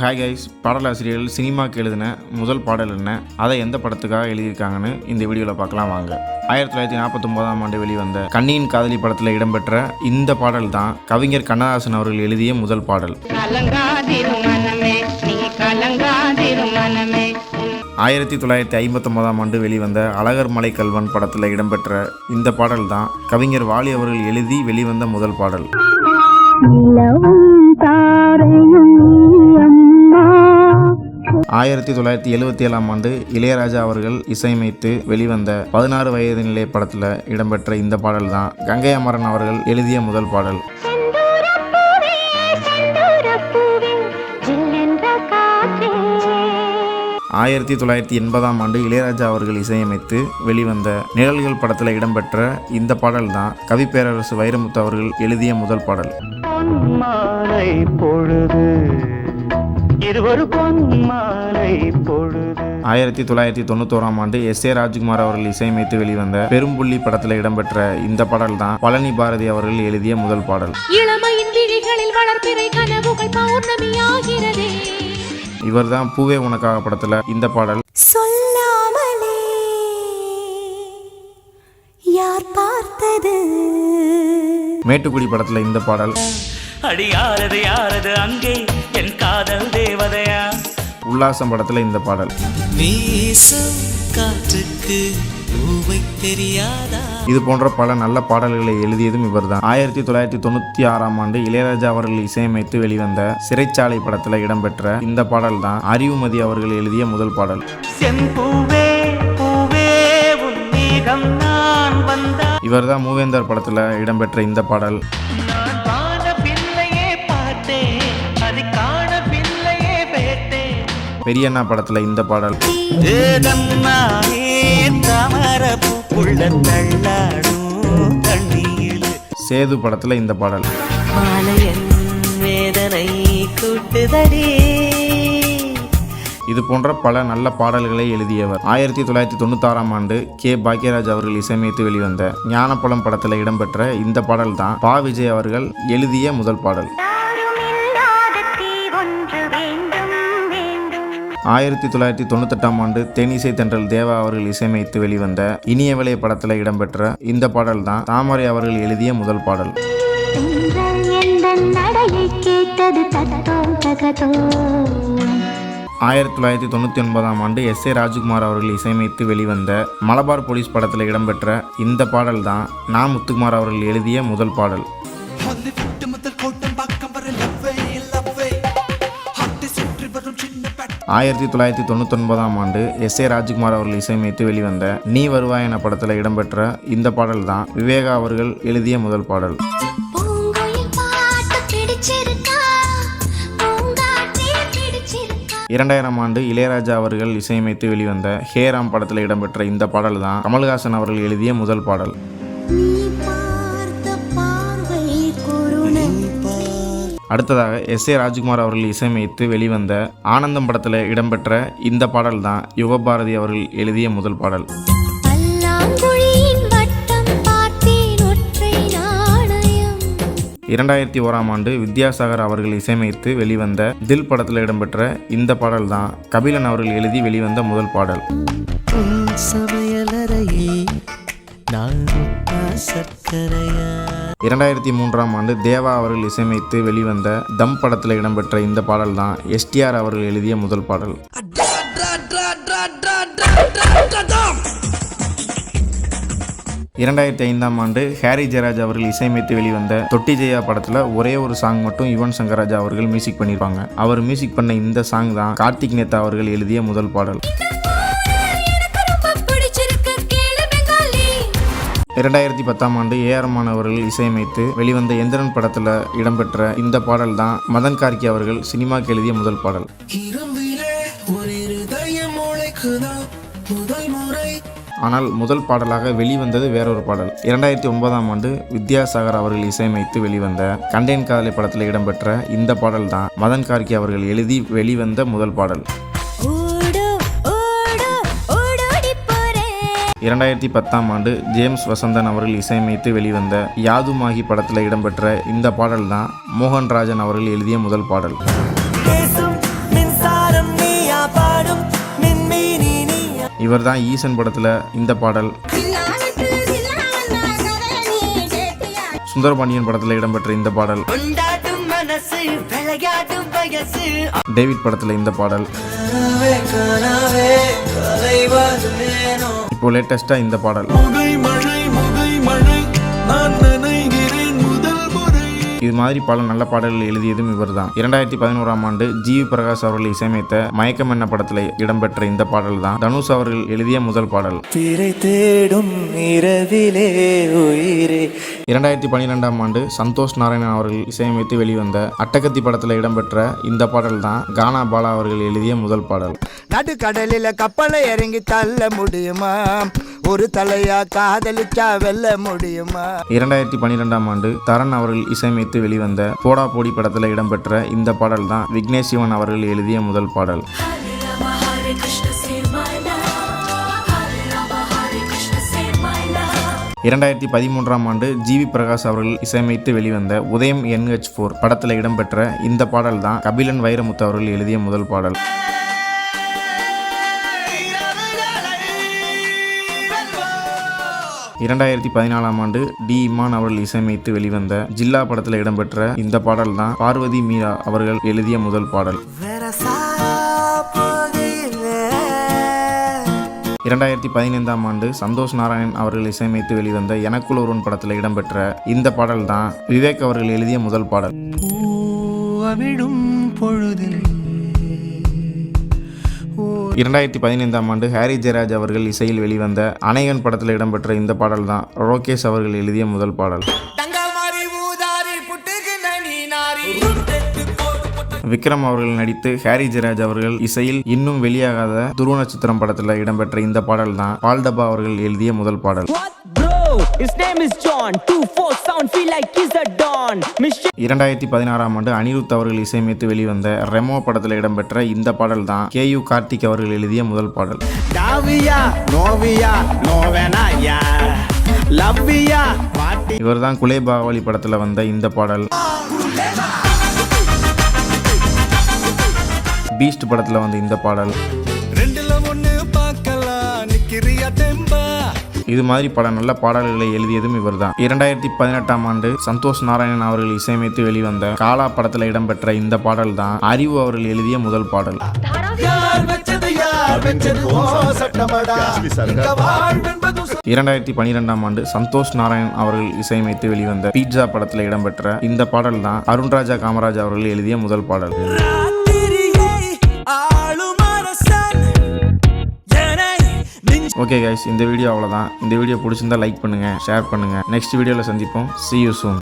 Hi guys பாடலாசிரியர்கள் சினிமாக்கு எழுதின முதல் பாடல் என்ன? அதை எந்த படத்துக்காக எழுதியிருக்காங்கன்னு இந்த வீடியோவில் பார்க்கலாம் வாங்க. ஆயிரத்தி தொள்ளாயிரத்தி நாற்பத்தொம்போதாம் ஆண்டு வெளிவந்த கண்ணியின் காதலி படத்தில் இடம்பெற்ற இந்த பாடல் தான் கவிஞர் கண்ணதாசன் அவர்கள் எழுதிய முதல் பாடல். ஆயிரத்தி தொள்ளாயிரத்தி ஐம்பத்தொம்போதாம் ஆண்டு வெளிவந்த அழகர் மலை கல்வன் படத்தில் இடம்பெற்ற இந்த பாடல் தான் கவிஞர் வாலி அவர்கள் எழுதி வெளிவந்த முதல் பாடல். ஆயிரத்தி தொள்ளாயிரத்தி எழுவத்தி ஏழாம் ஆண்டு இளையராஜா அவர்கள் இசையமைத்து வெளிவந்த பதினாறு வயது நிலை படத்தில் இடம்பெற்ற இந்த பாடல் தான் கங்கை அமரன் அவர்கள் எழுதிய முதல் பாடல். ஆயிரத்தி தொள்ளாயிரத்தி எண்பதாம் ஆண்டு இளையராஜா அவர்கள் இசையமைத்து வெளிவந்த நிழல்கள் படத்தில் இடம்பெற்ற இந்த பாடல் தான் கவிப்பேரரசு வைரமுத்து அவர்கள் எழுதிய முதல் பாடல். பொழுது இது ஒரு பொன்மாலை பொழுது. ஆயிரத்தி தொள்ளாயிரத்தி தொண்ணூத்தோராம் ஆண்டு எஸ் ஏ ராஜ்குமார் அவர்கள் இசையமைத்து வெளிவந்த பெரும்புள்ளி படத்தில் இடம்பெற்ற இந்த பாடல் தான் பழனி பாரதி அவர்கள் எழுதிய முதல் பாடல். இளமையின் விழிகளில் வளர்ப்பிறை கனவுகள் பௌர்ணமியாகிறதே. இவர்தான் பூவே உனக்காக படத்தில் இந்த பாடல். சொல்லாமலே யார் பார்த்தது? மேட்டுக்குடி படத்தில் இந்த பாடல். அடி யாரது யாரது அங்கே காதல் தேவதையா? உல்லாசம் படத்தில் இந்த பாடல். வீசும் காற்றுக்கு பூவை தெரியாதா? இது போன்ற பல நல்ல பாடல்களை எழுதியதும் இவர்தான். ஆயிரத்தி தொள்ளாயிரத்தி தொண்ணூற்றி ஆறாம் ஆண்டு இளையராஜா அவர்கள் இசையமைத்து வெளிவந்த சிறைச்சாலை படத்தில் இடம்பெற்ற இந்த பாடல் தான் அறிவுமதி அவர்கள் எழுதிய முதல் பாடல். இவர்தான் மூவேந்தர் படத்தில் இடம்பெற்ற இந்த பாடல். பெரியண்ணா படத்தில் இந்த பாடல். சேது படத்தில் இந்த பாடல். இது போன்ற பல நல்ல பாடல்களை எழுதியவர். ஆயிரத்தி தொள்ளாயிரத்தி தொண்ணூத்தாறாம் ஆண்டு கே. பாக்யராஜ் அவர்கள் இசையமைத்து வெளிவந்த ஞானப்பழம் படத்தில் இடம்பெற்ற இந்த பாடல் தான் பா. விஜய் அவர்கள் எழுதிய முதல் பாடல். ஆயிரத்தி தொள்ளாயிரத்தி தொண்ணூத்தெட்டாம் ஆண்டு தேனிசை தென்றல் தேவா அவர்கள் இசையமைத்து வெளிவந்த இனியவளை படத்தில் இடம்பெற்ற இந்த பாடல் தான் தாமரை அவர்கள் எழுதிய முதல் பாடல். ஆயிரத்தி தொள்ளாயிரத்தி தொண்ணூற்றி ஒன்பதாம் ஆண்டு எஸ் ஏ ராஜ்குமார் அவர்கள் இசையமைத்து வெளிவந்த மலபார் போலீஸ் படத்தில் இடம்பெற்ற இந்த பாடல் தான் நா முத்துக்குமார் அவர்கள் எழுதிய முதல் பாடல். ஆயிரத்தி தொள்ளாயிரத்தி தொண்ணூத்தொன்பதாம் ஆண்டு எஸ் ஏ ராஜ்குமார் அவர்கள் இசையமைத்து வெளிவந்த நீ வருவாய் என படத்தில் இடம்பெற்ற இந்த பாடல் தான் விவேகா அவர்கள் எழுதிய முதல் பாடல். இரண்டாயிரம் ஆண்டு இளையராஜா அவர்கள் இசையமைத்து வெளிவந்த ஹேராம் படத்தில் இடம்பெற்ற இந்த பாடல் தான் கமல்ஹாசன் அவர்கள் எழுதிய முதல் பாடல். அடுத்ததாக எஸ் ஏ ராஜ்குமார் அவர்கள் இசையமைத்து வெளிவந்த ஆனந்தம் படத்தில் இடம்பெற்ற இந்த பாடல் தான் யுகபாரதி அவர்கள் எழுதிய முதல் பாடல். பல்லாங்குழியின் வட்டம் பார்த்தேன் ஒற்றை நாணயம். இரண்டாயிரத்தி ஓராம் ஆண்டு வித்யாசாகர் அவர்கள் இசையமைத்து வெளிவந்த தில் படத்தில் இடம்பெற்ற இந்த பாடல் தான் கபிலன் அவர்கள் எழுதி வெளிவந்த முதல் பாடல். சமையலறையே நான் சர்க்கரையா? இரண்டாயிரத்தி மூன்றாம் ஆண்டு தேவா அவர்கள் இசையமைத்து வெளிவந்த தம் படத்தில் இடம்பெற்ற இந்த பாடல் தான் எஸ்டிஆர் அவர்கள் எழுதிய முதல் பாடல். இரண்டாயிரத்தி ஐந்தாம் ஆண்டு ஹாரி ஜெயராஜ் அவர்கள் இசையமைத்து வெளிவந்த தொட்டி ஜெயா படத்தில் ஒரே ஒரு சாங் மட்டும் யுவன் சங்கர் ராஜா அவர்கள் மியூசிக் பண்ணியிருப்பாங்க அவர் மியூசிக் பண்ண இந்த சாங் தான் கார்த்திக் நேதா அவர்கள் எழுதிய முதல் பாடல். இரண்டாயிரத்தி பத்தாம் ஆண்டு ஏஆர் ரஹ்மான் அவர்கள் இசையமைத்து வெளிவந்த எந்திரன் படத்தில் இடம்பெற்ற இந்த பாடல் தான் மதன் கார்கி அவர்கள் சினிமாக்கு எழுதிய முதல் பாடல். ஆனால் முதல் பாடலாக வெளிவந்தது வேறொரு பாடல். இரண்டாயிரத்தி ஒன்பதாம் ஆண்டு வித்யாசாகர் அவர்கள் இசையமைத்து வெளிவந்த கண்டேன் காதலை படத்தில் இடம்பெற்ற இந்த பாடல் தான் மதன் கார்கி அவர்கள் எழுதி வெளிவந்த முதல் பாடல். இரண்டாயிரத்தி பத்தாம் ஆண்டு ஜேம்ஸ் வசந்தன் அவர்கள் இசையமைத்து வெளிவந்த யாது யாதுமாகி படத்தில் இடம்பெற்ற இந்த பாடல் மோகன்ராஜன் அவர்கள் எழுதிய முதல் பாடல். இவர்தான் ஈசன் படத்தில் இந்த பாடல். சுந்தரபாண்டியன் படத்தில் இடம்பெற்ற இந்த பாடல். டேவிட் படத்தில் இந்த பாடல். இப்போ லேட்டஸ்ட்டாக இந்த பாடல். இது மாதிரி பல நல்ல பாடல்கள் எழுதியதும் இவர்தான். இரண்டாயிரத்தி பதினோராம் ஆண்டு ஜி வி பிரகாஷ் அவர்கள் இசையமைத்த மயக்கம் என்ன படத்தில் இடம்பெற்ற இந்த பாடல் தான் தனுஷ் அவர்கள் எழுதிய முதல் பாடல். திரை தேடும் இரவிலே உயிரே இரண்டாயிரத்தி பன்னிரெண்டாம் ஆண்டு சந்தோஷ் நாராயணன் அவர்கள் இசையமைத்து வெளிவந்த அட்டகத்தி படத்தில் இடம்பெற்ற இந்த பாடல் தான் கானா பாலா அவர்கள் எழுதிய முதல் பாடல். நடுக்கடலில கப்பலை இறங்கி தள்ள முடியுமா? ஒரு தலையா காதலிச்சா வெல்ல முடியுமா? இரண்டாயிரத்தி பன்னிரெண்டாம் ஆண்டு தரன் அவர்கள் இசையமைத்து வெளிவந்த போடா போடி படத்தில் இடம்பெற்ற இந்த பாடல் தான் விக்னேஷ் சிவன் அவர்கள் எழுதிய முதல் பாடல். இரண்டாயிரத்தி பதிமூன்றாம் ஆண்டு ஜிவி பிரகாஷ் அவர்கள் இசையமைத்து வெளிவந்த உதயம் என்ஹெச் ஃபோர் படத்தில் இடம்பெற்ற இந்த பாடல் தான் கபிலன் வைரமுத்து அவர்கள் எழுதிய முதல் பாடல். இரண்டாயிரத்தி பதினாலாம் ஆண்டு டி இமான் அவர்கள் இசையமைத்து வெளிவந்த ஜில்லா படத்தில் இடம்பெற்ற இந்த பாடல் தான் பார்வதி மீரா அவர்கள் எழுதிய முதல் பாடல். இரண்டாயிரத்தி பதினைந்தாம் ஆண்டு சந்தோஷ் நாராயண் அவர்கள் இசையமைத்து வெளிவந்த எனக்குள் ஒருவன் படத்தில் இடம்பெற்ற இந்த பாடல் தான் விவேக் அவர்கள் எழுதிய முதல் பாடல். பொழுதில் இரண்டாயிரத்தி பதினைந்தாம் ஆண்டு ஹாரி ஜெயராஜ் அவர்கள் இசையில் வெளிவந்த அணைகன் படத்தில் இடம்பெற்ற இந்த பாடல் தான் ரோகேஷ் அவர்கள் எழுதிய முதல் பாடல். விக்ரம் அவர்கள் நடித்து ஹாரி ஜெயராஜ் அவர்கள் இசையில் இன்னும் வெளியாகாத துருவ நட்சத்திரம் படத்தில் இடம்பெற்ற இந்த பாடல் தான் பால்டபா அவர்கள் எழுதிய முதல் பாடல் Bro, his name is John. Two four sound feel like he's a don. Mischief. இரண்டாயிரத்தி பதினாறாம் ஆண்டு அனிருத் அவர்கள் இசையமைத்து வெளிவந்த ரெமோ படத்தில் இடம்பெற்ற இந்த பாடல் தான் கே யு கார்த்திக் அவர்கள் எழுதிய முதல் பாடல் இவர் தான் குலே பாவாலி படத்தில் வந்த இந்த பாடல் பீஸ்ட் படத்தில் வந்த இந்த பாடல். இது மாதிரி பல நல்ல பாடல்களை எழுதியதும் இவர்தான். இரண்டாயிரத்தி பதினெட்டாம் ஆண்டு சந்தோஷ் நாராயணன் அவர்கள் இசையமைத்து வெளிவந்த காலா படத்தில் இடம்பெற்ற இந்த பாடல் தான் அறிவு அவர்கள் எழுதிய முதல் பாடல். இரண்டாயிரத்தி பன்னிரெண்டாம் ஆண்டு சந்தோஷ் நாராயண் அவர்கள் இசையமைத்து வெளிவந்த பீட்சா படத்தில் இடம்பெற்ற இந்த பாடல் தான் அருண்ராஜா காமராஜ் அவர்கள் எழுதிய முதல் பாடல். ஓகே கைஸ் இந்த வீடியோ அவ்வளோதான் இந்த வீடியோ பிடிச்சிருந்தா லைக் பண்ணுங்கள் ஷேர் பண்ணுங்கள் நெக்ஸ்ட் வீடியோவில் சந்திப்போம். C you soon